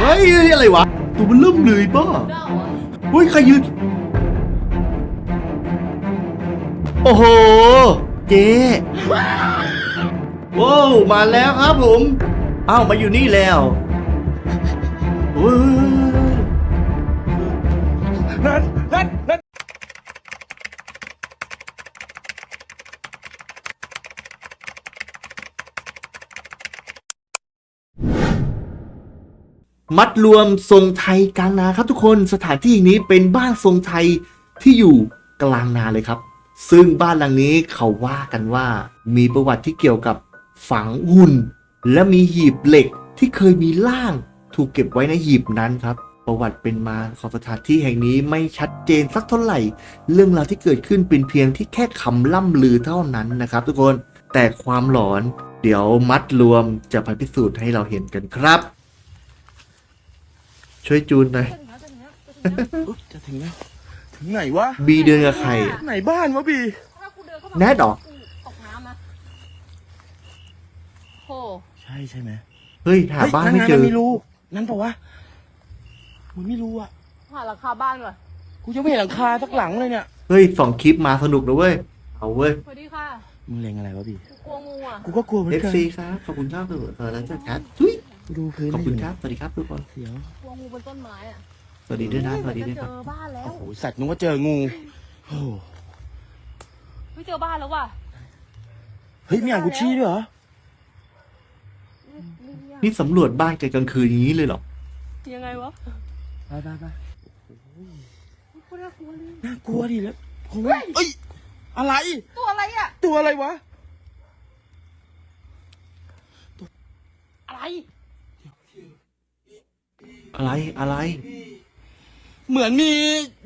เฮ้ยอะไรวะตัวมันเริ่มเลยบ้าเด้าอะเฮ้ยใครยืนโอ้โห เจ๊โว้วมาแล้วครับผมอ้าวมาอยู่นี่แล้วเฮ้ย มัดรวมทรงไทยกลางนาครับทุกคนสถานที่นี้เป็นบ้านทรงไทยที่อยู่กลางนาเลยครับ ซึ่งบ้านหลังนี้เขาว่ากันว่า มีประวัติที่เกี่ยวกับฝังหุ่น และมีหีบเหล็กที่เคยมีร่างถูกเก็บไว้ในหีบนั้นครับ ประวัติเป็นมาของสถานที่แห่งนี้ไม่ชัดเจนสักเท่าไหร่ เรื่องราวที่เกิดขึ้นเป็นเพียงที่แค่คำล่ำลือเท่านั้นนะครับ ทุกคนแต่ความหลอนเดี๋ยวมัดรวมจะไปพิสูจน์ให้เราเห็นกันครับ ช่วยจูนหน่อยอุ๊ยจะถึงแล้ว ถึงไหนวะ บีเดินกับใครอะไหนบ้านวะบี ถ้ากูเดินเข้ามาแนทเหรอกูตกน้ำนะโหใช่ใช่ไหมเฮ้ยหาบ้านไม่เจอฮ้ยนั่นๆมีรูนั่นเปล่าวะมันไม่รู้อะ หาหลังคาบ้านก่อนกูจะไม่เห็นหลังคาสักหลังเลยเนี่ย เฮ้ยสองคลิปมาสนุกนะเว้ย เอาเว้ยสวัสดีค่ะมึงเล็งอะไรวะบี กูกลัวงูอะ กูก็กลัวเหมือนกัน FC ครับขอบคุณครับเออแล้วจ้าครับทุยกู ดูพื้นขอบคุณครับ สวัสดีครับทุกคน เสียวกลัวงูบนต้นไม้อะสวัสดีด้วยนะ สวัสดีจะด้วยเจครับ อบ้านแล้วโอ้โหสัตว์นึกว่าเจองูโอ้โหไม่เจอบ้านแล้วว่ะเฮ้ยมีอ่างกุชชี่ด้วยเหรอ นี่สำรวจบ้านกันกลางคืนอย่างนี้เลยเหรอ ยังไงวะไปไปไปกูน่ากลัวเลยน่ากลัวดิแล้วโอ้ยเอ้ย อะไร ตัวอะไรอะ ตัวอะไรวะ อะไร อะไรอะไร เหมือนมี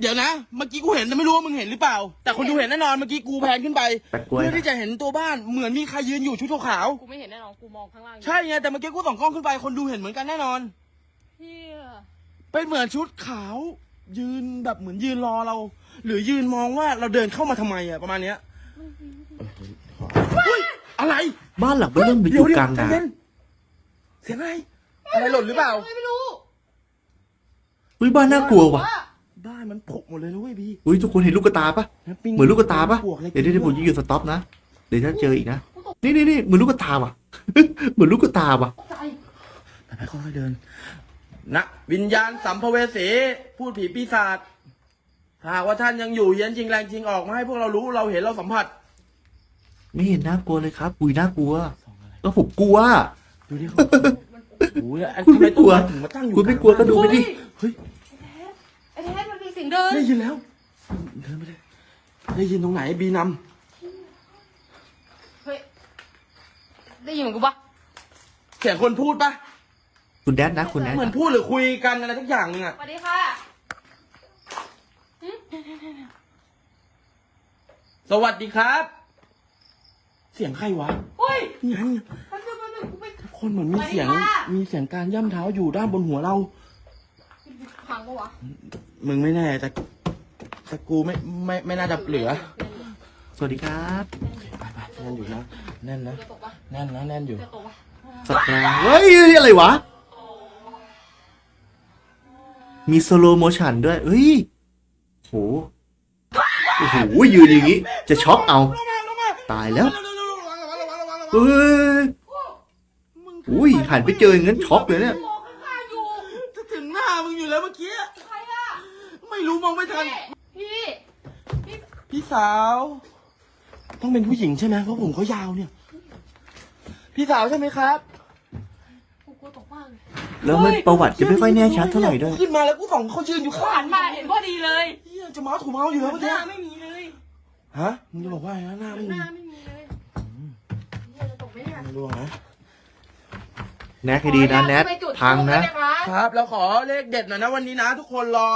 เดี๋ยวนะ เมื่อกี้กูเห็นแต่ไม่รู้ว่ามึงเห็นหรือเปล่า แต่คนดูเห็นแน่นอนเมื่อกี้กูแพนขึ้นไปแปลกกล้วย เพื่อที่จะเห็นตัวบ้านเหมือนมีใครยืนอยู่ชุดขาวกูไม่เห็นแน่นอนกูมองข้างล่างอยู่ๆใช่ไงแต่เมื่อกี้กูส่องกล้องขึ้นไปคนดูเห็นเหมือนกันแน่นอน เฮียเป็นเหมือนชุดขาว ยืนแบบเหมือนยืนรอเรา หรือยืนมองว่าเราเดินเข้ามาทำไมอะประมาณเนี้ยเฮ้ยอะไรบ้านหลังมันเริ่มเป็นอยู่กลางนาใจเย็นเสียงอะไรอะไรหล่นหรือเปล่า ไม่รู้ เฮ้ยบ้านน่ากลัวว่ะบ้านมันผกหมดเลยนะเว้ยบีเฮ้ยทุกคนเห็นลูกกระตาปะนะปิ้งเหมือนลูกกระตาปะบวกอะไรเดี๋ยวเดี๋ยวเดี๋ยวผมจะหยุดสต็อปนะเดี๋ยวถ้าเจออีกนะนี่นี่นี่เหมือนลูกกระตาว่ะ เหมือนลูกกระตาว่ะใจไปไปค่อยๆเดินนะวิญญาณสัมภเวสีพูดผีปีศาจหากว่าท่านยังอยู่เฮียนจริงแรงจริงออกมาให้พวกเรารู้เราเห็นเราสัมผัส ไม่เห็นน่ากลัวเลยครับอุ้ยน่ากลัวก็ผมกลัวดูดิเขาโอ้ยอันคุณทำไมไม่กต้นลัวไม้ถึงมาตั้งอยู่คุณไม่กลัวก็ดูไปดิเฮ้ย ไอ้แท้มันมีเสียงเดิน ได้ยินแล้วเดินไปเลยได้ยินตรงไหนบีนเฮ้ย ได้ยินเหมือนกูปะำเสียงคนพูดปะคุณแดนนะคุณแดนเหมือนพูดหรือคุยกันอะไรทุกอย่างนึงอะสวัสดีค่ะ สวัสดีครับ เสียงใครวะเฮ้ยนี่ไงมันจะมันกูไปคนเหมือนมีเสียง สวัสดีค่ะ มีเสียงการย่ำเท้าอยู่ด้านบนหัวเรา พังปะวะมึงไม่แน่แต่แต่กูไม่ไม่ไม่น่าจะเหลือ สวัสดีครับไปไปแน่นอยู่นะแน่นนะจะตกปะแน่นนะแน่นอยู่จะตกปะสัตว์แรงเฮ้ยอะไรวะ มีสโลโมชันด้วยเฮ้ยโหโอ้โหยืนอย่างงี้ จะช็อกเอา ตายแล้วเฮ้ยอุ้ยหันไปเจออย่างนั้นช็อกเลยเนี่ยมองข้างๆอยู่ จะถึงหน้ามึงอยู่แล้วเมื่อกี้ ใครอะ ไม่ รู้มองไม่ทัน พี่พี่พี่สาว ต้องเป็นผู้หญิงใช่ไหมเพราะผมเขายาวเนี่ย พี่สาวใช่ไหมครับกูกลัวตกมากเลยแล้วมันประวัติจะไม่ค่อยแน่ชัดเท่าไหร่ด้วย ขึ้นมาแล้วกูส่องเขายืนอยู่กูข้าหังนมาเห็นพอดีเลยเฮียจะเมาส์ถูเมาส์อยู่แล้วเมื่อหกี้น้าไม่มีเลยฮะมึงจะบอกว่าไงนะหน้าไม่หมีน้าไม่มีเลยเฮียจะตกไหมเนี่ยไม่รู้นะ แนทให้ดีนะแนทพังนะครับ แล้วขอเลขเด็ดหน่อยนะวันนี้นะ ทุกคนรอ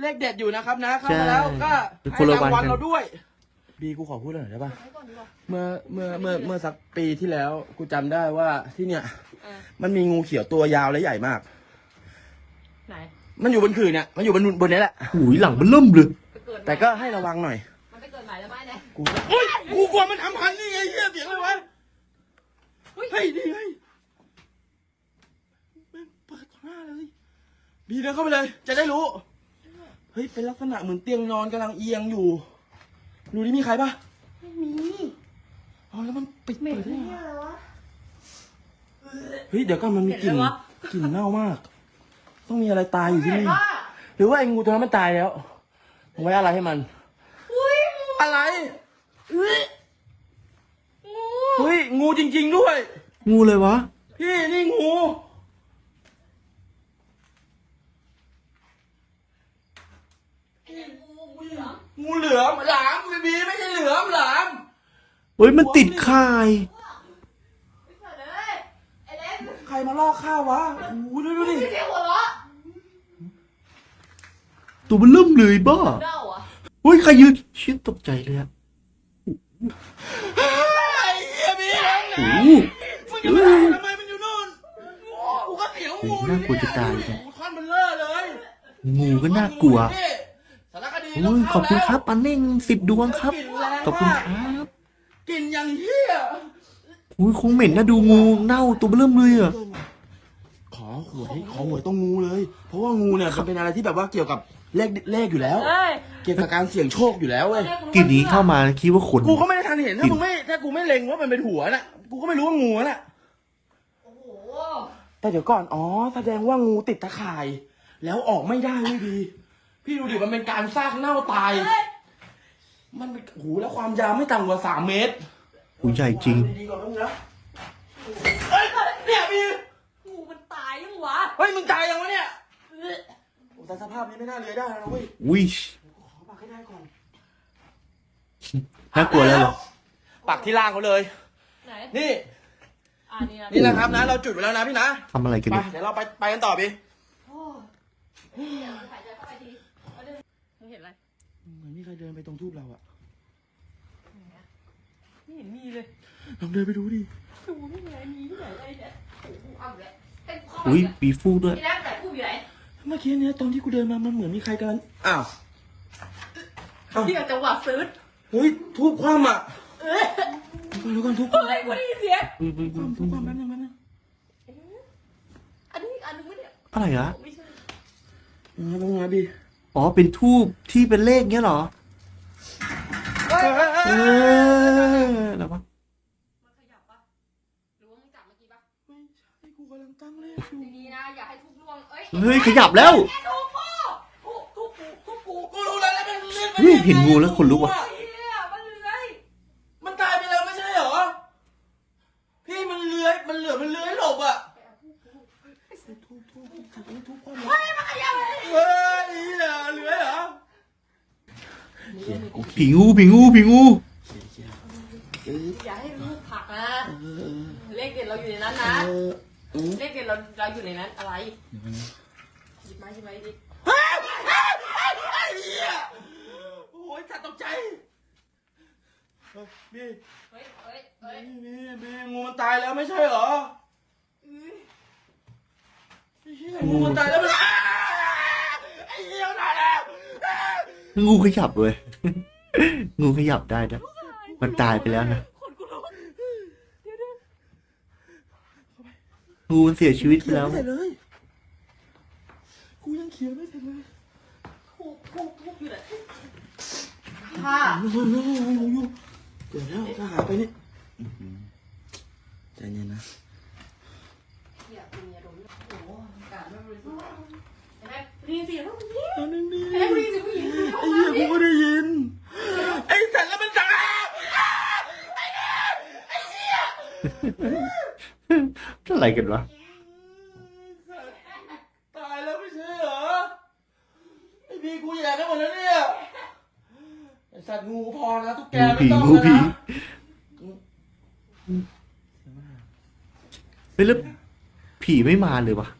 เลขเด็ดอยู่นะครับนะเข้ามาแล้วก็เป็นคให้นละรางวัวันลกันเราด้วย บีกูขอพูดหน่อยได้ป่ะเมื่อเมื่อเมื่อเมื่อสักปีที่แล้วกูจำได้ว่าที่เนี่ยเออมันมีงูเขียวตัวยาวและใหญ่มาก ไหนมันอยู่บนขื่อเนี่ยมันอยู่บนบนนี้แหละ หูยหลังมันเริ่มเลย ไปเกิดใหม่แต่ก็ให้ระวังหน่อย มันไปเกิดใหม่แล้วไหมเนี่ยกูเฮ้ยกูกลัวมันทำพันนี่ไงเฮียเสียงอะไรวะเฮ้ยเฮ้ยนี่ไงแม่งเปิดต่อหน้าบีเดินเข้าไปเลย จะได้รู้ เฮ้ย เป็นลักษณะเหมือนเตียงนอนกำลังเอียงอยู่ ดูนี่มีใครปะไม่มีอ๋อแล้วมันปิดเหม็นเปิดได้เนี่ไงยอะไรวะเฮ้ย เดี๋ยวก่อนมันมีกลิ่นเหม็นอะไรวะกลิ่นเน่ามาก ต้องมีอะไรตายอยู่ที่เห็นนี่ ว่าหรือว่าไอ้งูตัวนั้นมันตายแล้วมึงไว้อะไรให้มัน อุ้ยอะไรอุ้ยงู เฮ้ย งูจริง ๆ ด้วย งูเลยวะ พี่นี่งู งูเหลือมหลามบีบีไม่ใช่เหลือมหลามเฮ้ยมันติดข่ายไม่เปิดเลยไอ้เล็กใครมาลอกข้าววะโอ้โหดูดูดิมีเสียงหัวเราะตัวมันเริ่มเลยบ้าเน่าอะเฮ้ยใครยืนชิดตกใจเลยอะไอ้เหี้ยบีโอ้โหมึงจะมาทำไมมันอยู่นู่นกูก็เสียวงูน่ากลัวจะตายเลยโอ้โหท่อนมันเลอะเลย งูก็น่ากลัวสารคดีโอ้ยขอบคุณครับปันเน่งสิบดวงครับ ขอบคุณครับกลิ่นอย่างเหี้ยโอ้ยคงเหม็นนะดูงูเน่าตัวมันเริ่มเลยอะขอหวยขอหวยต้องงูเลย เพราะว่างูเนี่ยมันเป็นอะไรที่แบบว่าเกี่ยวกับเลขเลขอยู่แล้วเอ้ยเกี่ยวกับการเสี่ยงโชคอยู่แล้วเว้ยกลิ่นนี้เข้ามาคิดว่าขนกูก็ไม่ได้ทันเห็นกลิ่ถ้านมึงไม่ถ้ากูไม่เล็งว่ามันเป็นหัวน่ะกูก็ไม่รู้ว่างูน่ะโอ้โหแต่เดี๋ยวก่อน อ๋อ แสดงว่างูติดตะข่าย แล้วออกไม่ได้เว้ยดี พี่ดูดิมันเป็นการซากเน่าตายเฮ้ยมันเป็นโอ้โหแล้วความยาวไม่ต่ำกว่าสามเมตรหูใหญ่จริง ดีๆก่อนมึงนะเฮ้ยเนี่ยพี่งูมันตายยังวะเฮ้ยมึงตายยังวะเนี่ยเอ้ยโอ้แต่สภาพนี้ไม่น่าเลื้อยได้นะเว้ยอุ้ยขอปักให้ได้ก่อนน่ากลัวแล้วเหรอปักที่ล่างเขาเลย ไหนนี่ อ่านี่นะนี่นะครับนะ เราจุดไว้แล้วนะพี่นะทำอะไรกันไปเนี่ยเดี๋ยวเราไปไปกันต่อพี่ โอ้ยเดี๋ยวหายใจ เห็นอะไรเหมือนมีใครเดินไปตรงทูบเราอะไม่เห็นมีเลยลองเดินไปดูดิดูนี่ไงมีที่ไหนอะไรเนี่ยโอ้โหเอาอีกแล้วเป็นข้ออุ้ยอีกแล้วปีฟูด้วยพี่นัทแต่ผู้อยู่ไหนเมื่อกี้เนี้ยตอนที่กูเดินมามันเหมือนมีใครกำลังอ้าวเอ้าที่จังหวะซื้อเฮ้ยทูบคว่ำอะเอ้ยเดี๋ยวก่อนทูบคว่ำเฮ้ยกูได้ยินเสียงทูบคว่ำแป๊บนึงแป๊บนึงอันนี้อันนึงไม่เนี่ยอะไรอะไม่ใช่เออแป๊บนึงนะพี่ อ๋อเป็นทูบที่เป็นเลขเงี้ยเหรอเฮ้ยเฮ้ยเอเฮ้ยอแล้ววะมันขยับปะหรือว่ามึงจับเมื่อกี้ปะไม่ใช่กูกำลังตั้งเลขอยู่ดีๆนะ อย่าให้ทุกล่วง เอ้ยเฮ้ยขยับแล้วแกดูพ่อทุกทุกทุกกูกูรู้แล้วแล้วมันเลื่อนไปเฮ้ยเห็นงูแล้วขนลุกว่ะ ไอ้เหี้ยมันเลื้อยมันตายไปแล้วไม่ใช่เหรอ พี่มันเลื้อยมันเหลือมันเลื้อยหลบอะทูบทูบ ทูบทูบคว่ำเฮ้ยมันขยับเลยเฮ้ยเหี้ยเลื้อยเหรอเขียนกูผีงูผีงูผีงูเขียนอย่าให้ลูกผลักนะเออเออเลขเด็ดเราอยู่ในนั้นนะเออเออเลขเด็ดเราเราอยู่ในนั้นอะไรหยิบมาหยิบมาดิเฮ้ยเฮ้ยเฮ้ยเฮ้ยเหี้ยโอ้ยจัดตกใจเฮ้ยพี่เฮ้ยเฮ้ยเฮ้ยพี่พี่งูมันตายแล้วไม่ใช่เหรอไอ้เหี้ย งูมันตายแล้วมันอ้าไอ้เหี้ยมันตายแล้วอ้างูขยับเลยงูขยับได้นะ มันตายไปแล้วนะ ขนกูลุกเดี๋ยวเดี๋ยวงูมันเสียชีวิตไปเขียนแล้วไม่เสร็จเลยกูยังเขียนไม่เสร็จเลยทุกทุกทุกอยู่ไหนค่ะเฮ้ยเฮ้ยเฮ้ยงูอยู่เดี๋ยวแล้วถ้าหายไปนี่อื้อหือใจเย็นนะ อย่าเป็นอย่าโดนโอ้โหอากาศไม่บริสุทธิ์เห็น ไหมได้ยินเสียงแล้วมันยิ้มตอนนึงดิเห็นไหมได้ยินเสียงผู้หญิงไอ้เหี้ยกูก็ได้ยิน ไอ้สัตว์แล้วมันตายอ้าไอ้เหี้ยไอ้เหี้ยอะไรกันวะตายแล้วไม่ใช่เหรอ ไอ้พี่กูแย่ไปหมดแล้วเนี่ย ไอ้สัตว์งูพอนะตุ๊กแกงูไม่ผีต้องงูแล้วผีนะเฮ้ยแล้วผีไม่มาเลยวะอี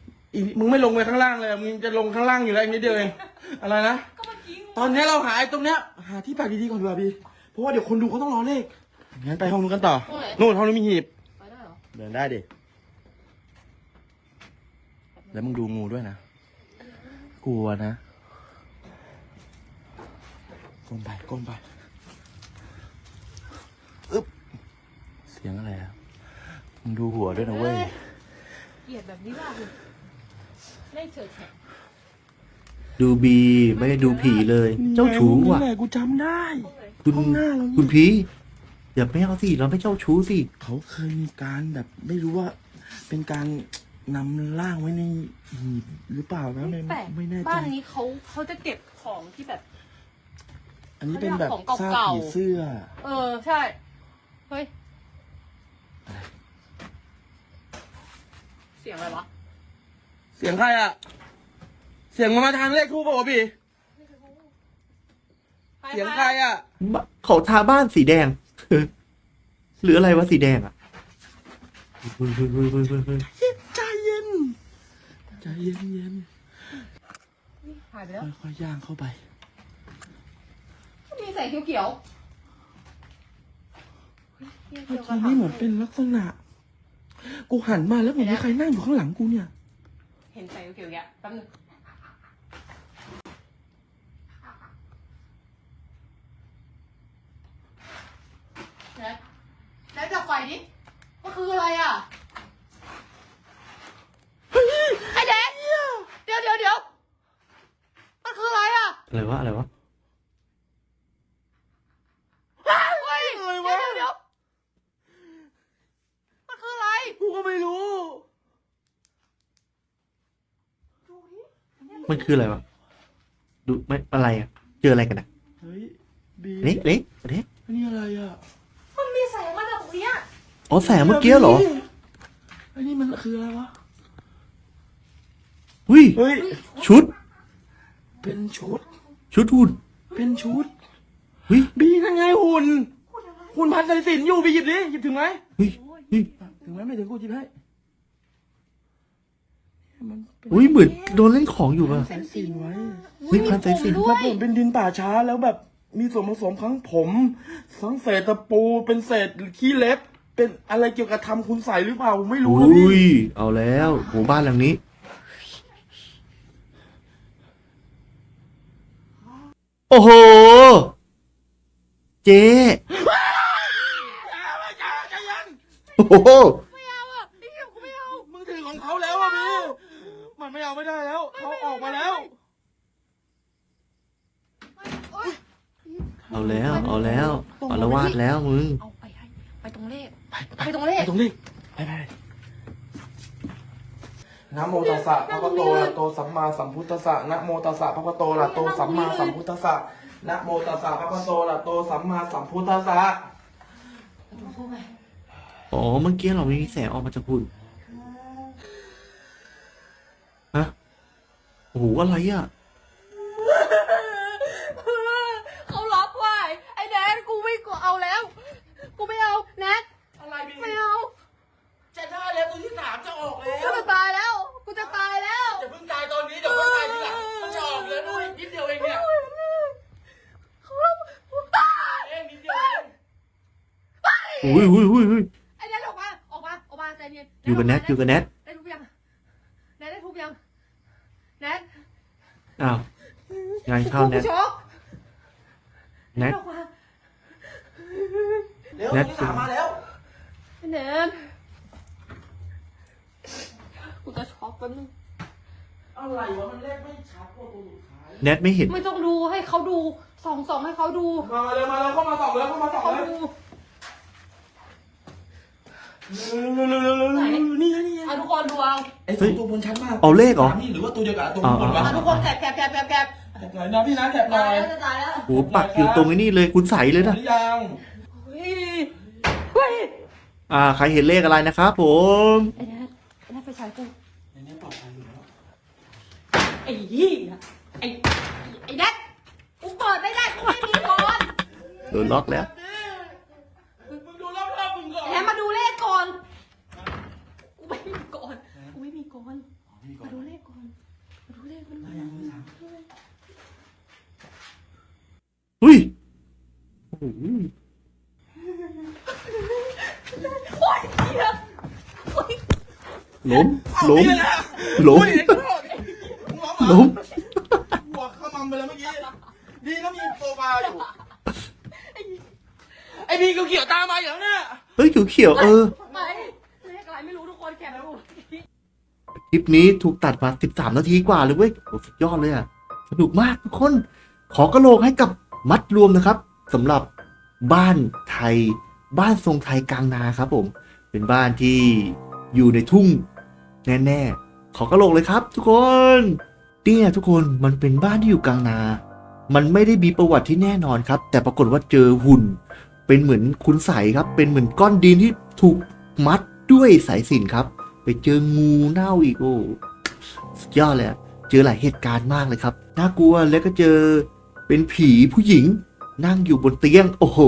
มึงไม่ลงไปข้างล่างเลย มึงจะลงข้างล่างอยู่แล้วอีกนิดเดียวเอง อะไรนะ ก็เมื่อกี้ตอนนี้เราหาไอ้ตรงเนี้ย หาที่ปักดีๆก่อนดีกว่าพี่ เพราะว่าเดี๋ยวคนดูเขาต้องรอเลข งั้นไปห้องนู้นกันต่อ นู่นห้องนู้นมีหีบ ไปได้เหรอเดินได้ดิ แล้วมึงดูงูด้วยนะ กลัวนะ ก้มไป ก้มไป อึ๊บ เสียงอะไรอะมึงดูหัวด้วยนะเว้ย เกลียดแบบนี้มา กเลยเลขเฉยแฉะดูบีไม่ได้ดูผีเลย เจ้าชู้อะนี่แหละกูจำได้ คุณห้องหน้าเราคุนี่ณพีอย่าไม่เอาสิเราไม่เจ้าชู้สิเขาเคยมีการแบบไม่รู้ว่าเป็นการนำร่างไว้ในหีบหรือเปล่านะไม่แปลกไม่แน่ใจ บ้านนี้เขาเขาจะเก็บของที่แบบ อันนี้เป็นแบบของซากเก่าๆ ผีเสื้อ เออใช่ เฮ้ย เสียงอะไรวะ เสียงใครอะเสียงมันมาทางเลขทูปเปล่าวะพี่เสียงใครอะบเขาทาบ้านสีแดง หรืออะไรวะสีแดงอะเฮ้ยเฮ้ยเฮ้ยเฮ้ยเฮ้ยเฮ้ยใจเย็น ใจเย็นเย็นหายไปแล้วค่อยๆย่างเข้าไป มีแสงเขียวๆเมื่อกี้นี่เหมือนเป็นลักษณะ กูหันมาแล้วเหมือนมีใครนั่งอยู่ข้างหลังกูเนี่ย เห็นแสงเขียวๆแกะแป๊บนึงแน็กแน็กดับไฟดิมันคืออะไรอะไอ้แดนเดี๋ยวเดี๋ยวเดี๋ยวมันคืออะไรอะอะไรวะอะไรวะเฮ้ยเดี๋ยวเดี๋ยวเดี๋ยวมันคืออะไรกูก็ไม่รู้ มันคืออะไรวะ ดูไม่อะไรอะ เจออะไรกันอะเฮ้ยบีเล็กเล็กเล็กอันนี้อะไรอะ มันมีแสงมาจากตรงเนี้ยอ๋อแสงเมื่อกี้เหรอ อันนี้มันคืออะไรวะหุ้ย เฮ้ย ชุด เป็นชุด ชุดหุ่น เป็นชุดหุ้ยบีนั่นไงหุ่นหุ่นพันสายสิญจนอยู่บีหยิบดิหยิบถึงไหมหุ้ยหุ้ยถึงไหมไม่ถึงกูหยิบให้ มันเป็นหุ้ยเหมือนโดนเล่นของอยู่ป่ะ สายสิญจนไว้เฮ้ยพันสายสิญจนด้ถ้าวผมเป็นดินป่าช้าแล้วแบบมีส่วนผสมทั้งผมทั้งเศษตะปูเป็นเศษขี้เล็บ เป็นอะไรเกี่ยวกับทำคุณใส่หรือเปล่าผมไม่รู้นะอุ้พี่ยเอาแล้วหมู่บ้านหลังนี้ โอ้โห เจ๊ใจเย็นโอ้โห ไม่เอาไม่ได้แล้วเขาออกมาแล้วโอ๊ยเอาแล้วเอาแล้วเอาละวาดแล้วมึงเอาไปให้ไปตรงเลขไปไปตรงเลขไปตรงนี้ไปไปนะโมตัสสะพระพุทโตอะระหะโตสัมมาสัมพุทธัสสะนะโมตัสสะพระพุทโตอะระหะโตสัมมาสัมพุทธัสสะนะโมตัสสะพระพุทโตอะระหะโตสัมมาสัมพุทธัสสะดูทูบไหมอ๋อเมื่อกี้เราไม่มีแสงออกมาจากหุ่น โอ้โหอะไรอะเขาล็อกไว้ไอ้แนทกูไม่กูเอาแล้ว กูไม่เอาแนทอะไรพี่ไม่เอาจะได้แล้วตัวที่สามจะออกแล้กูวจะตายแล้ว กูจะตายแล้วอย่าเพิ่งตายตอนนี้เดี๋ยวค่อยตายทีหลังมันจะออกแล้วด้วยนิดเดียวเองเนี่ยเขาล็อกเองนิดเดียวเองอุ้ยอุ้ยอุ้ยอุ้ยไอ้แนทออกมาออกมาออกมาใจเย็นอยู่กับแนทอยู่กับแนท ได้ทุบยังแนทได้ทุบยังแนท อ้าวงานเข้าแนทกูช็อกแนท ออกมาเร็วแนตัวทที่สามมาแล้วไอ้แนทกูจะช็อกแป๊บนึงอะไรวะมันเลขไม่ชัดกว่าตัวสุดท้ายแนทไม่เห็น ไม่ต้องดูให้เขาดูส่องส่องให้เขาดูมาเลยมาเลยเข้ามาสองเลยเข้ามาสองเขาเลยดูเร็วเร็วเร็วเร็วเร็ว นี่ไงนี่ไงอะทุกคนดูเอาไอ้ตัวตัวบนชัดมากเอาเลขเหรอ นี่หรือว่าตัวเดียวกับตัวบนวะอะทุกคนแคบแคบแคบแคบแคบแคปหน่อยนะพี่นะแคปหน่ตาอยยแล้วจะตายแล้วโอ้โหปักอยู่ตรงไอ้นี่เลยคุณใสเลยนะ หรือยังเฮ้ยเฮ้ยอ่า ใครเห็นเลขอะไรนะครับผม ไอ้แนทไอ้แนทไปฉายกูในนี้ปลอดภัยอยู่แล้วไอ้ยี่ไอ้ไอ้แนทกูเปิดไม่ได้กูไม่มีก่อนโดนล็อกแล้ว มึงดูรอบๆมึงก่อน ไอ้แนทมาดูเลขก่อนกูไม่มีก่อนกูไม่มีก่อนมาดูเลขก่อนมาดูเลขมันมา อุ้ยโอ้โหโอ๊ยเหี้ยโอ๊ยล้มล้มล้มอุ้ยไอ้โทษมึงร้องเหรอล้มหัวขมำไปแล้วเมื่อกี้ ดีนะมีโซฟาอยู่ ไอ้พี่เขียวๆตามมาอย่างนั้นน่ะเฮ้ยเขียวๆเออ ไปเลขอะไรไม่รู้ทุกคนแคปแล้วคลิปนี้ถูกตัดมา 13 นาทีกว่าเลยเว้ยโอ้สุดยอดเลยอะ สนุกมากทุกคน ขอกระโหลกให้กับ มัดรวมนะครับสำหรับบ้านไทย บ้านทรงไทยกลางนาครับผม เป็นบ้านที่อยู่ในทุ่งแน่ๆขอกระโหลกเลยครับ ทุกคนเนี่ยทุกคนมันเป็นบ้านที่อยู่กลางนา มันไม่ได้มีประวัติที่แน่นอนครับ แต่ปรากฏว่าเจอหุ่น เป็นเหมือนคุณใสครับ เป็นเหมือนก้อนดินที่ถูกมัดด้วยสายสินครับ ไปเจองูเน่าอีกโอ้สุดยอดเลยเจอหลายเหตุการณ์มากเลยครับน่ากลัวแล้วก็เจอ เป็นผีผู้หญิงนั่งอยู่บนเตียง โอ้โห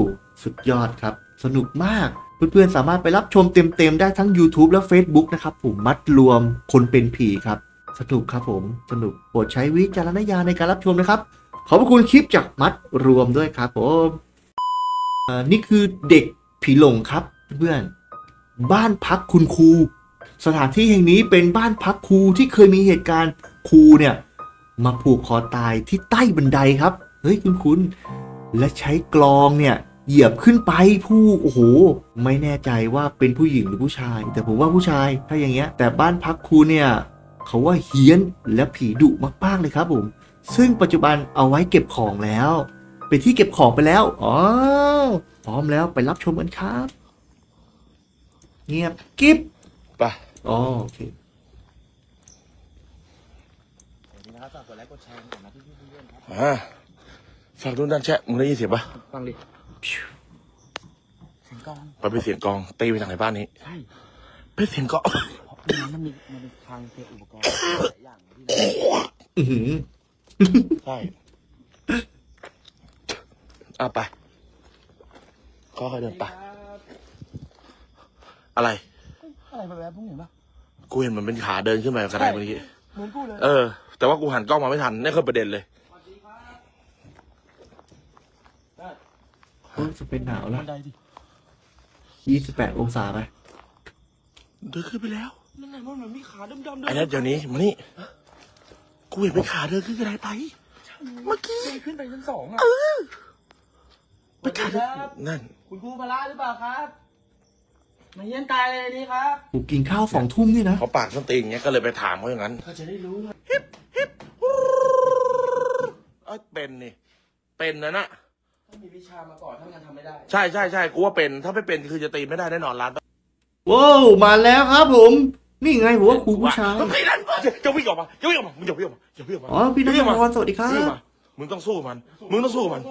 สุดยอดครับ สนุกมาก เพื่อนๆ สามารถไปรับชมเต็มๆ ได้ทั้ง YouTube และ Facebook นะครับผมมัดรวมคนเป็นผีครับ สนุกครับผม สนุกโปรดใช้วิจารณญาณในการรับชมนะครับ ขอบพระคุณคลิปจากมัดรวมด้วยครับผมอ่อนี่คือเด็กผีหลงครับ เพื่อนๆบ้านพักคุณครูสถานที่แห่งนี้เป็นบ้านพักครูที่เคยมีเหตุการณ์ครูเนี่ยมาผูกคอตายที่ใต้บันไดครับ เฮ้ยคุณคุณและใช้กลองเนี่ยเหยียบขึ้นไปผู้โอ้โห ไม่แน่ใจว่าเป็นผู้หญิงหรือผู้ชาย แต่ผมว่าผู้ชายถ้าอย่างเงี้ย แต่บ้านพักครูเนี่ยเขาว่าเฮี้ยนและผีดุมากๆเลยครับผม ซึ่งปัจจุบันเอาไว้เก็บของแล้ว เป็นที่เก็บของไปแล้วอ๋อพร้อมแล้วไปรับชมกันครับ เงียบกิ๊บไปอ๋อโอเคอ่าฝากดูด้านแชะมึงได้ยินเสียงปะฟังดิเสียงกลองไปเป็นเสียงกลองตีไปทางไหนบ้านนี้ใช่เป็นเสียงกลองเพราะมันมีมันเป็นคลังเตรียมอุปกรณ์หลายอย่างที่อือหือใช่อะไปก็ค่อยๆเดินไปอะไร อะไรแบบแบบพวกเห็นปะกูเห็นมันเป็นขาเดินขึ้นไปกระไดเมื่อกี้เหมือนกูเลยเออแต่ว่ากูหันกล้องมาไม่ทันนี่คือประเด็นเลย โอ้ยจะเป็นหนาวแล้วบันไดดิยี่สิบแปดองศาไปเดินขึ้นไปแล้วนั่นไงมันเหมือนมีขาดำๆไอ้นั่นเดี๋ยวนี้มานี่กูเห็นเป็นขาเดินขึ้นกระไดไป เมื่อกี้ขึ้นไปชั้นสองอะเป็นขาเดินครับนั่น คุณครูพละหรือเปล่าครับ มาเยี่ยนตายเลยนี่ครับ กูกินข้าวสองทุ่มนี่นะเขาปากส้นตีนเงี้ยก็เลยไปถามเขาอย่างนั้นก็จะได้รู้ไงเอ้ยเป็นนี่ เป็นนะน่ะ ต้องมีวิชามาก่อนถ้างั้นทำไม่ได้ ใช่ใช่ใช่กูว่าเป็น ถ้าไม่เป็นคือจะตีไม่ได้แน่นอนร้านว้าวมาแล้วครับผม นี่ไงผมว่าครูผู้ชายมึงไอ้นั่นจะวิ่งออกมาจะวิ่งออกมามึงอย่าวิ่งออกมาอย่าวิ่งออกมาอ๋อพี่นัทย่าวิ่งออกพมารสวัสดีครัวิ่งออกบมามึงต้องสู้มัน มึงต้องสู้มัน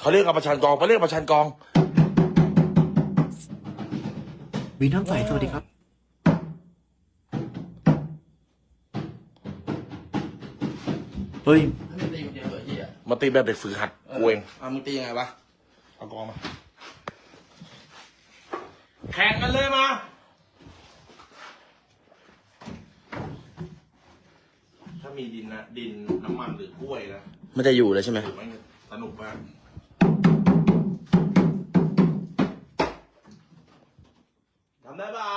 เขาเรียกกับประชันกองไปเรียกประชันกองมีน้ำใสสวัสดีครับเฮ้ยให้มันตีคนเดียวเหรอเฮียมาตีแบบเด็กฝึกหัด กูเองอะมึงตียังไงวะเอากองมาแข่งกันเลยมาถ้ามีดินนะดินน้ำมันหรือกล้วยนะมันจะอยู่เลยใช่ไหมถือว่าสนุกมากทำได้เปล่า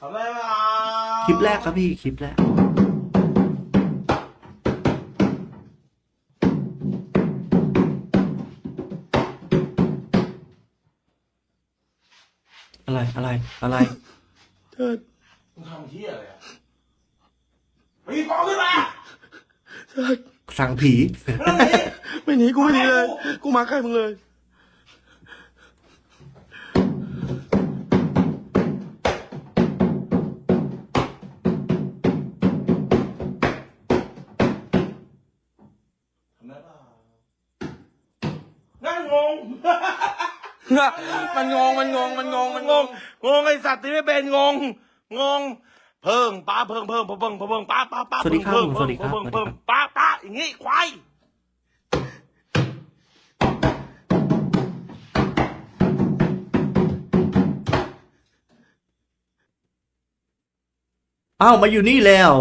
ทำได้เปล่าคลิปแรกครับพี่ คลิปแรก อะไรอะไรอะไรเถิดมึงทำเที่ยอะไรอะไปหยิบกองขึ้นมาสั่งผีไม่ต้องหนีไม่หนีกูไม่หนีเลย กูมาใกล้มึงเลย มันงงมันงงมันงงมันงงงงไอสัตว์ที่ไม่เป็นงงงง เพิ่งป้าเพิ่งเพิ่งเพิ่งเพิ่งเพิ่งป้าป้าป้าสวัสดีครับเพิ่งผมสวัสดีครับเพิ่งสวัสดีครับ เพิ่งป้าป้าอย่างงี้ควายอ้าวมาอยู่นี่แล้ว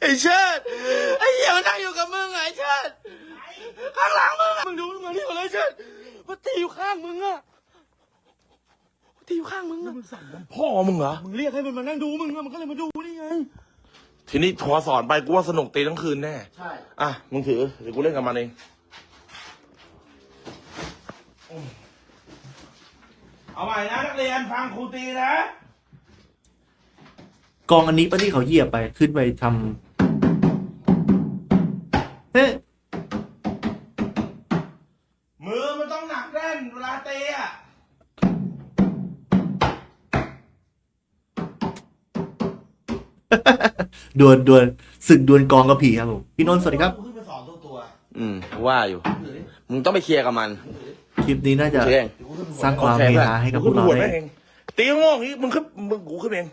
ไอ้เชิดไอ้เหี้ยมันนั่งอยู่กับมึงไงไอ้เชิดข้างหลังมึงอะมึงดูมันนี่ก่อนเลยเชิด มันตีอยู่ข้างมึงอะมันตีอยู่ข้างมึงอะมึงสั่งมันพ่อมึงเหรอ มึงเรียกให้มันมานั่งดูมึงอะมันก็เลยมาดูนี่ไง ทีนี้พอสอนไปกูว่าสนุกตีทั้งคืนแน่ ใช่ อะ มึงถือ เดี๋ยวกูเล่นกับมันเอง เอาใหม่นะนักเรียนฟังครูตีนะ กองอันนี้ปะที่เขาเหยียบไปขึ้นไปทำ ดวลดวลศึกดวลกองกับผีครับผมพี่นนท์สวัสดีครับขึ้นไปสอนตัวตัวอืมว่าอยู่มึงต้องไปเคลียร์กับมันคลิปนี้น่าจะเคลียร์เองสร้างความเฮฮาให้กับพวกเราได้ ตีโง่อย่างนี้มึงขึ้นมึงกูขึ้นเอง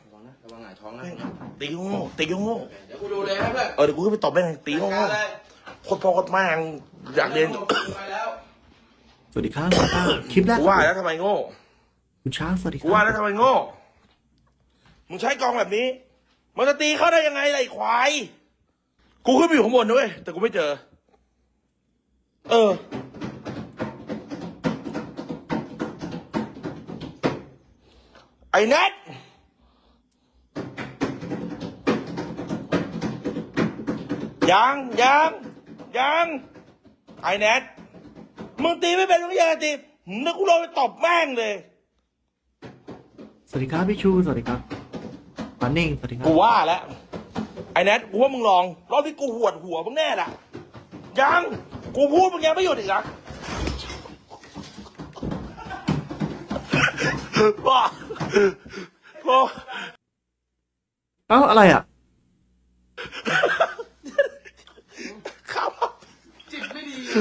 ระวังหงายท้องนะตีโง่ตีโง่เดี๋ยวกูดูเลยครับเพื่อนเออเดี๋ยวกูขึ้นไปตบแม่งตีโง่การเลยโคตรพ่อโคตรแม่งอยากเรียนไปแล้วสวัสดีครับหมอต้าคลิปแรกกูว่าแล้วทำไมโง่คุณช้างสวัสดีคกูรับว่าแล้วทำไมโง่มึงใช้กองแบบนี้ มันจะตีเข้าได้ยังไงล่ะไอ้ควาย กูขึ้นไปอยู่ข้างบนด้วยแต่กูไม่เจอ เออ ไอ้แนทยังยังยังไอ้แนทมึงตีไม่เป็นมึงยังไงตีนึกกูโดนไปตบแม่งเลย สวัสดีครับพี่ชู สวัสดีครับ ปานิ่งสวัสดีครักูบว่าแล้วไอ้แนทกูว่ามึงลองรอบที่กูหวดหัวมึงแน่ละยังกูพูดมึงยังไม่หยุดอีกเหรอว้าโอ้เอ้าอะไรอะ ครับจิตไม่ดีไง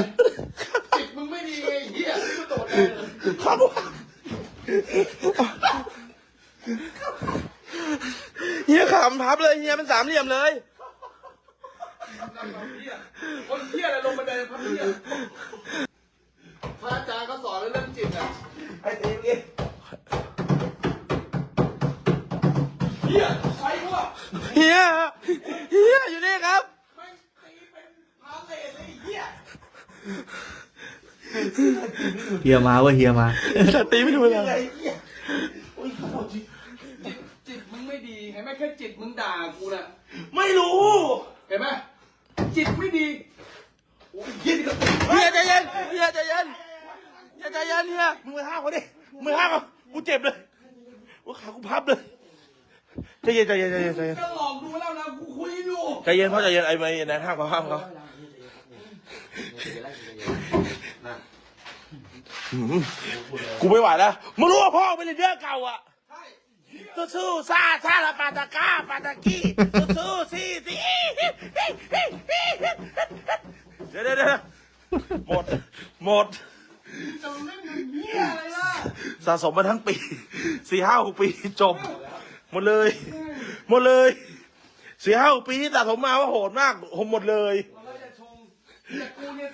จิตมึงไม่ดีไงไอ้เหี้ยนี่มันตกใจเลย ครับเฮียขำ พับเลยเฮียเป็นสามเหลี่ยมเลยคนเหี้ยอะไรลงบันไดพับเหี้ยพระอาจารย์ก็สอนเรื่องจิตอะไอ้ตีนี่เหี้ยใครวะเฮียเฮียอยู่นี่ครับแม่งตีเป็นพาเลทเลยไอ้เหี้ยเฮียมาเว่าเฮียมาแต่ตีไม่ดูเลย เห็นไหมแค่จิตมึงด่ากูน่ะไม่รู้ เห็นไหมจิตไม่ดีโอ้ยเหี้ยนี่ก็เฮียใจเย็นเฮียใจเย็นเฮียใจเย็นเฮียมึงไปห้ามเขาดิมึงห้ามเขากูเจ็บเลยกูขากูพับเลยใจเย็นใจเย็นใจเย็นใจเย็นก็หลอกดูแล้วนะกูคุยอยู่ใจเย็นพ่อใจเย็นไอ้ไอ้นั่นห้ามเขาห้ามเขาหืมกูไม่ไหวแล้วมึงรู้ว่าพ่อเป็นลีดเดอร์เก่าอะ สู้สู้ซาซาลาปาตาก้าปาตากี้สู้สู้ซีซีเดี๋ยวเดี๋ยวเดี๋ยวหมด หมด จะเล่นอย่างเหี้ยอะไรล่ะสะสมมาทั้งปีสี่ห้าหกปีจบ หมดเลย หมดเลยสี่ห้าหกปีที่สะสมมาว่าโหดมากโหดหมดเลย เราจะชมแต่กูเนี่ย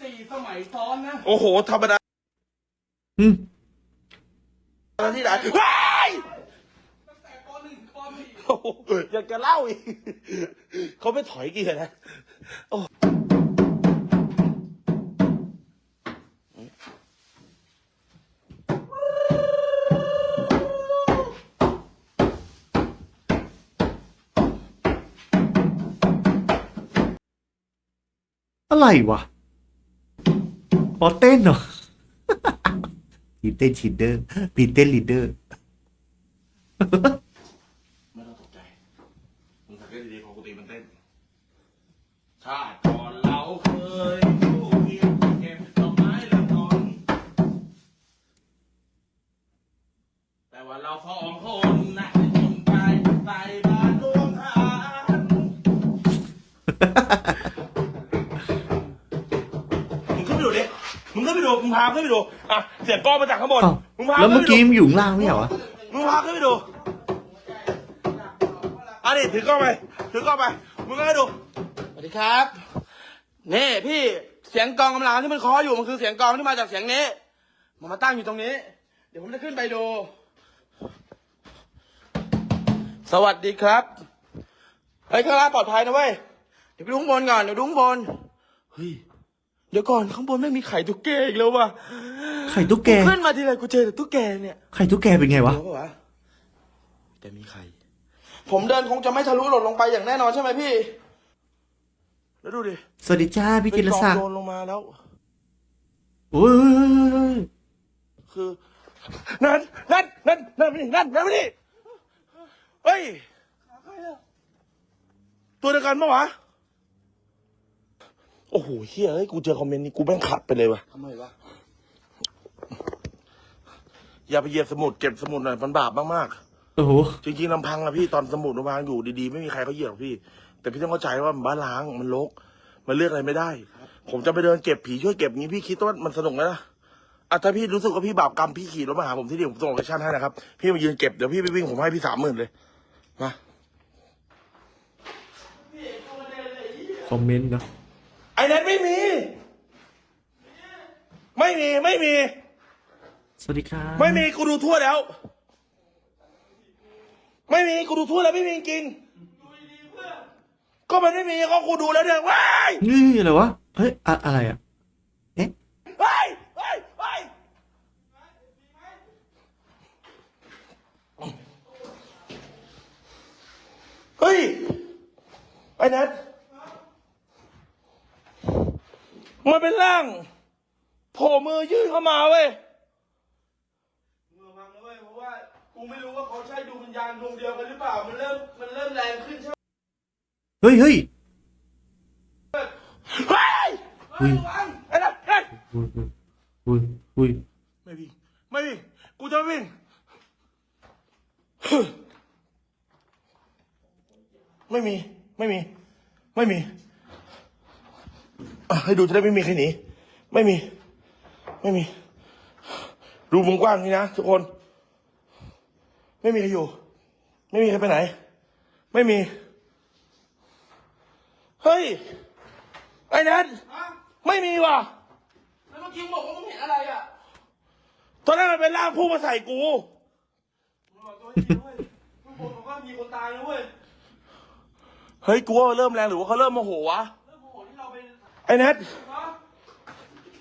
สี่สมัยซ้อนนะ โอ้โหธรรมดาอืมที่ไหนว้าย ตั้งแต่ปหนึ่งปสี่ โอยากจะเล่าอีกเขาไม่ถอยกี่นะโอ้อะไรวะปอเต้นเหรอผีเต้นชีดเดอร์ผีเต้นลีดเดอร์ สียงกล้องมาจากข้างบน อ้าวมึงพาแล้วขึ้เมื่นอไปกี้ดูมันอยู่ข้างล่างไม่เหรอวะมึงพาขึ้นไปดูอันนี้ถือกล้องไป ถือกล้องไป มึงก็ให้ดู สวัสดีครับ นี่พี่เสียงกลองกำลังที่มันเคออยู่มันคือเสียงกลองที่มาจากเสียงนี้ มันมาตั้งอยู่ตรงนี้ เดี๋ยวผมจะขึ้นไปดู สวัสดีครับเฮ้ยข้างล่างปลอดภัยนะเว้ย เดี๋ยวไปดูข้างบนก่อนเดี๋ยวดูข้างบน เฮ้ย เดี๋ยวก่อนข้างบนไม่มีไข่ตุ๊กแกอีกแล้วว่ะไข่ตุ๊กแกขึ้นมาทีไรกูเจอแต่ตุ๊กแกเนี่ยไข่ตุ๊กแกเป็นไงวะรู้ปะวะแต่มีใครผมเดินคงจะไม่ทะลุหล่นลงไปอย่างแน่นอนใช่ไหมพี่ แล้วดูดิสวัสดีจ้าพี่จิรศักเป็นดิ์กองโยนลงมาแล้วโอ้ยคือนั่นนั่นนั่นนั่นไม่นี่นั่นนั่นไม่นี่เฮ้ยตัวเดียวกันปะวะ โอ้โหเฮียเฮ้ยกูเจอคอมเมนต์นี้กูแม่งขัดไปเลยวะทำไมวะอย่าไปเหยียบสมุดเก็บสมุดหน่อยมันบาปมากโอ้โหๆจริงๆลำพังอะพี่ตอนสมุดวางอยู่ดีๆ ไม่มีใครเขาเหยียบหรอกพี่ แต่พี่ต้องเข้าใจว่ามันบ้านล้างมันรกมันเลือกอะไรไม่ได้ ผมจะไปเดินเก็บผีช่วยเก็บงี้พี่คิดว่ามันสนุกไหมล่ะอะถ้าพี่รู้สึกว่าพี่บาปกรรมพี่ขี่รถมาหาผมที่นี่ผมส่งโลเคชั่นให้นะครับพี่มายืนเก็บเดี๋ยวพี่ไปวิ่งผมให้พี่สามหมื่นเลยมาคอมเมนต์เนาะไอ้นั้นไม่มี ไม่มีไม่มี สวัสดีครับไม่มีกูดูทั่วแล้ว ไม่มีกูดูทั่วแล้วไม่มีจริงก็มันไม่มีก็กูดูแล้วเนี่ยว้ายนี่อะไรวะเฮ้ยอะอะไรอะเอ๊ะว้ายว้ายว้ายเฮ้ยไอ้นัท มันเป็นร่างโผล่มือยื่นเข้ามาเว้ยมือพังนะเว้ยเพราะว่ากูไม่รู้ว่าเขาใช่ดวงวิญญาณดวงเดียวกันหรือเปล่า มันเริ่มมันเริ่มแรงขึ้นใช่ไหมเฮ้ยเฮ้ยเฮ้ยอุ้ยไอ้นัทไอ้นัทอุ้ยอุ้ยอุ้ยไม่วิ่งไม่วิ่งกูจะวิ่งไม่มี ไม่มี ไม่มีอะ ให้ดูจะได้ไม่มีใครหนี ไม่มี ไม่มี ดูมุมกว้างนี่นะทุกคน ไม่มีใครอยู่ ไม่มีใครไปไหน ไม่มี เฮ้ย ไอ้แนทไม่มีว่ะ แล้วเมื่อกี้มึงบอกว่ามึงเห็นอะไรอะ ตอนนั้นมันเป็นร่างผู้มาใส่กูมึงบอกตัวให้ดีนะเว้ยมึงบอกว่ามีคนตายนะเว้ยเฮ้ย กูว่าเริ่มแรงหรือว่าเขาเริ่มโมโหวะ อ้แนท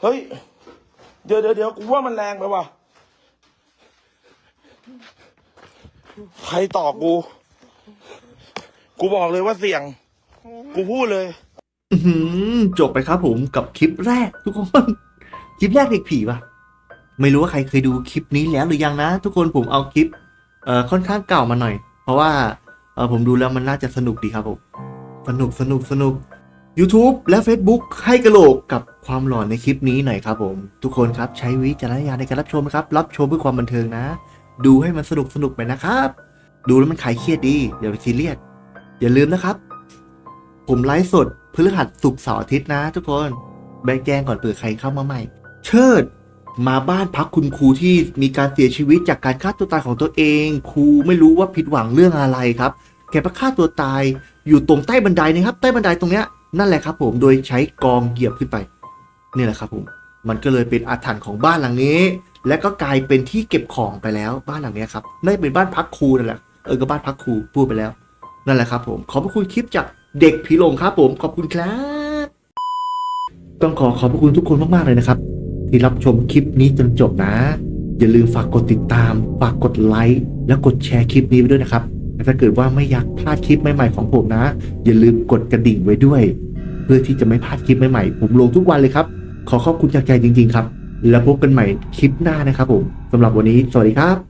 เฮ้ย เดี๋ยวเดี๋ยวเดี๋ยวกูว่ามันแรงไปว่ะ ใครต่อกู กูบอกเลยว่าเสี่ยง กูพูดเลย อื้อหือจบไปครับผมกับคลิปแรก ทุกคน คลิปแรกเด็กผีปะไม่รู้ว่าใครเคยดูคลิปนี้แล้วหรือยังนะ ทุกคนผมเอาคลิปเอ่อค่อนข้างเก่ามาหน่อย เพราะว่าเออผมดูแล้วมันน่าจะสนุกดีครับผม สนุกสนุกสนุก YouTube และ Facebook ให้กระโหลกกับความหลอนในคลิปนี้หน่อยครับผม ทุกคนครับใช้วิจารณญาณในการรับชมนะครับ รับชมเพื่อความบันเทิงนะ ดูให้มันสนุกสนุกไปนะครับ ดูแล้วมันคลายเครียดดีอย่าไปซีเรียสอย่าลืมนะครับ ผมไลฟ์สดพฤหัสศุกเสาร์อาทิตย์นะ ทุกคนแบงแจ้งก่อนเปิดใครเข้ามาใหม่ เชิดมาบ้านพักคุณครูที่มีการเสียชีวิตจากการฆ่าตัวตายของตัวเอง ครูไม่รู้ว่าผิดหวังเรื่องอะไรครับ แกไปฆ่าตัวตายอยู่ตรงใต้บันไดนะครับ ใต้บันไดตรงเนี้ย นั่นแหละครับผมโดยใช้กองเหยียบขึ้นไปนี่แหละครับผมมันก็เลยเป็นอาถรรพ์ของบ้านหลังนี้ และก็กลายเป็นที่เก็บของไปแล้วบ้านหลังนี้ครับน่าจะเป็นบ้านพักครูนั่นแหละเออก็บ้านพักครูพูดไปแล้ว นั่นแหละครับผมขอบคุณคลิปจากเด็กผีหลงครับผมขอบคุณครับ ต้องขอขอบคุณทุกคนมากๆเลยนะครับ ที่รับชมคลิปนี้จนจบนะ อย่าลืมฝากกดติดตามฝากกดไลค์และกดแชร์คลิปนี้ไปด้วยนะครับ ถ้าเกิดว่าไม่อยากพลาดคลิปใหม่ๆของผมนะ อย่าลืมกดกระดิ่งไว้ด้วย เพื่อที่จะไม่พลาดคลิปใหม่ๆ ผมลงทุกวันเลยครับ ขอขอบคุณจากใจจริง ๆ ครับ แล้วพบกันใหม่คลิปหน้านะครับผมสำหรับวันนี้ สวัสดีครับ